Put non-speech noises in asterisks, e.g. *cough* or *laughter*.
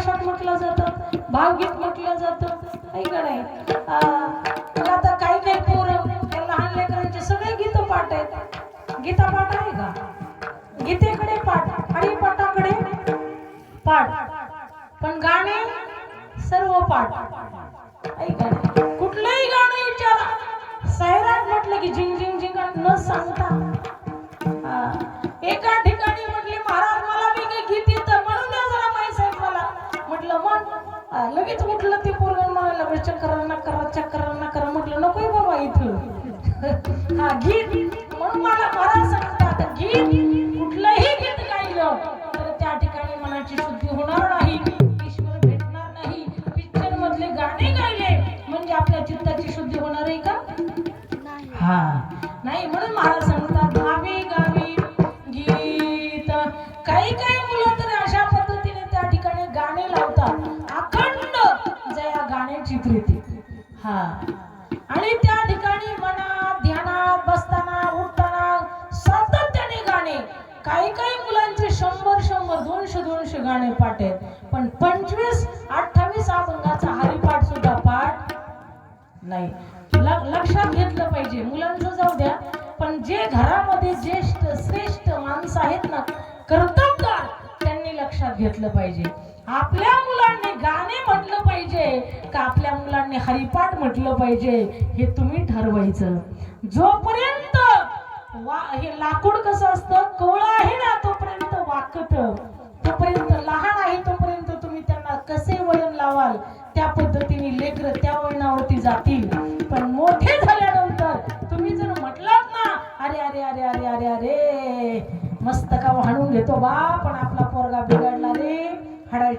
समासात म्हटलं जातं भावगीत म्हटलं जातं. ऐक नाही? अं, आता काही काही पोरं त्या लहान लेकरांचे सगळे गीत पाठ आहेत. गीता पाठ आहे का? गीतेकडे पाठ आणि पाठाकडे पाठ. पण गाणे सर्व पाठ. ऐक कुठलंही गाणं विचारा. सैराट म्हटलं की झिंग झिंग झिंग न सांगता लगेच उठलं ते पोरगण म्हणायला लागलं चक्कर ना करा चक्कर ना करा. म्हटलं नकोय बाबा इथं. *laughs* हा गीत. म्हणून मला महाराज सांगतात गीत कुठलंही गीत गायलं तर त्या ठिकाणी मनाची शुद्धी होणार नाही ईश्वर भेटणार नाही. पिक्चर मधले गाणे गायले म्हणजे आपल्या चित्ताची शुद्धी होणार आहे का? हा. नाही म्हणून महाराज सांगतात गावी गावी गीत काही काही मुलं तर गाण्याची हा. आणि त्या ठिकाणी मनात ध्यानात बसताना उठताना सातत्याने गाणे. काही काही मुलांचे शंभर शंभर दोनशे दोनशे गाणे पाठ आहेत. पण पंचवीस अठ्ठावीस अभंगाचा हरिपाठ सुद्धा पाठ नाही. लक्षात घेतलं पाहिजे. मुलांचं जाऊ द्या. पण जे घरामध्ये ज्येष्ठ श्रेष्ठ माणसं आहेत ना कर्तव्य लक्षात घेतलं पाहिजे. आपल्या मुलांनी गाणे म्हटलं पाहिजे का आपल्या मुलांनी हरिपाठ म्हटलं पाहिजे हे तुम्ही ठरवायचं. जोपर्यंत वा हे लाकूड कसं असतं? कवळं आहे ना तोपर्यंत वाकत. तोपर्यंत लहान आहे तोपर्यंत तुम्ही त्यांना कसे वळण लावाल? त्या पद्धतीने लेकर त्या वळणावरती जातील. पण मोठे झाल्यानंतर तुम्ही जर म्हटलात ना अरे अरे अरे अरे अरे अरे मस्त का वाढून घेतो बा पण आपला पोरगा बिघडला रे. हडाय